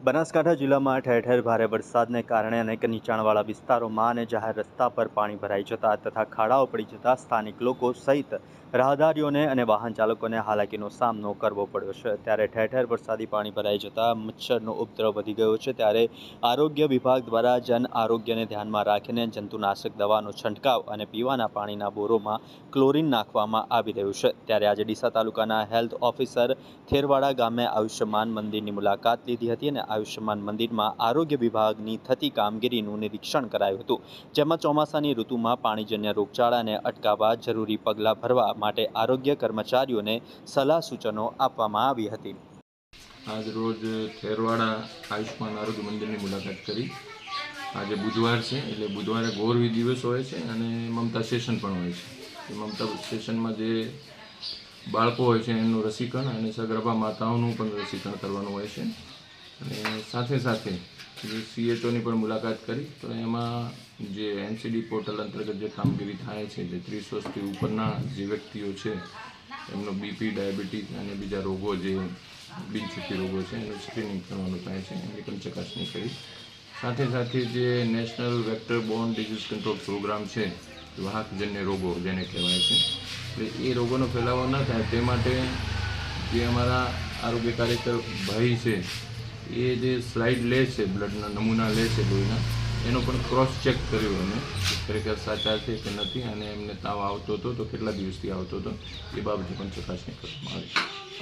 બનાસકાંઠા જિલ્લામાં ઠેર ઠેર ભારે વરસાદને કારણે અનેક નીચાણવાળા વિસ્તારોમાં અને જાહેર રસ્તા પર પાણી ભરાઈ જતા તથા ખાડાઓ પડી જતા સ્થાનિક લોકો સહિત રાહદારીઓને અને વાહન ચાલકોને હાલાકીનો સામનો કરવો પડ્યો છે. ત્યારે ઠેર ઠેર વરસાદી પાણી ભરાઈ જતા મચ્છરનો ઉપદ્રવ વધી ગયો છે. ત્યારે આરોગ્ય વિભાગ દ્વારા જન આરોગ્યને ધ્યાનમાં રાખીને જંતુનાશક દવાનો છંટકાવ અને પીવાના પાણીના બોરોમાં ક્લોરીન નાખવામાં આવી રહ્યું છે. ત્યારે આજે ડીસા તાલુકાના હેલ્થ ઓફિસર થેરવાડા ગામે આયુષ્યમાન મંદિરની મુલાકાત લીધી હતી અને આયુષ્યમાન મંદિરમાં આરોગ્ય વિભાગની થતી કામગીરીનું નિરીક્ષણ કરાયું હતું, જેમાં ચોમાસાની ઋતુમાં પાણીજન્ય રોગચાળાને અટકાવવા જરૂરી પગલાં ભરવા માટે આરોગ્ય કર્મચારીઓને સલાહ સૂચનો આપવામાં આવી હતી. આજ રોજ ખેરવાડા આયુષ્માન આરોગ્ય મંદિરની મુલાકાત કરી. આજે બુધવાર છે, એટલે બુધવારે ગોરવી દિવસ હોય છે અને મમતા સેશન પણ હોય છે. મમતા સેશનમાં જે બાળકો હોય છે એનું રસીકરણ અને સગર્ભા માતાઓનું પણ રસીકરણ કરવાનું હોય છે. અને સાથે સાથે સીએચઓની પણ મુલાકાત કરી, તો એમાં જે એનસીડી પોર્ટલ અંતર્ગત જે કામગીરી થાય છે, જે ત્રીસ વર્ષથી ઉપરના જે વ્યક્તિઓ છે, એમનો બીપી, ડાયાબિટીસ અને બીજા રોગો જે બિનશક્તિ રોગો છે, એનું સ્ક્રીનિંગ કરવાનું થાય છે, એની પણ ચકાસણી કરી. સાથે સાથે જે national vector borne disease control programme છે, વાહકજન્ય રોગો જેને કહેવાય છે, એટલે એ રોગોનો ફેલાવો ન થાય, તે માટે જે અમારા આરોગ્ય કાર્યકર ભાઈ છે એ જે સ્લાઇડ લે છે બ્લડના નમૂના લે છે લોહીના, એનો પણ ક્રોસ ચેક કર્યો અમે. ખરેખર સાચા છે કે નથી, અને એમને તાવ આવતો હતો, તો કેટલા દિવસથી આવતો હતો, એ બાબતે પણ ચકાસણી કરવામાં આવી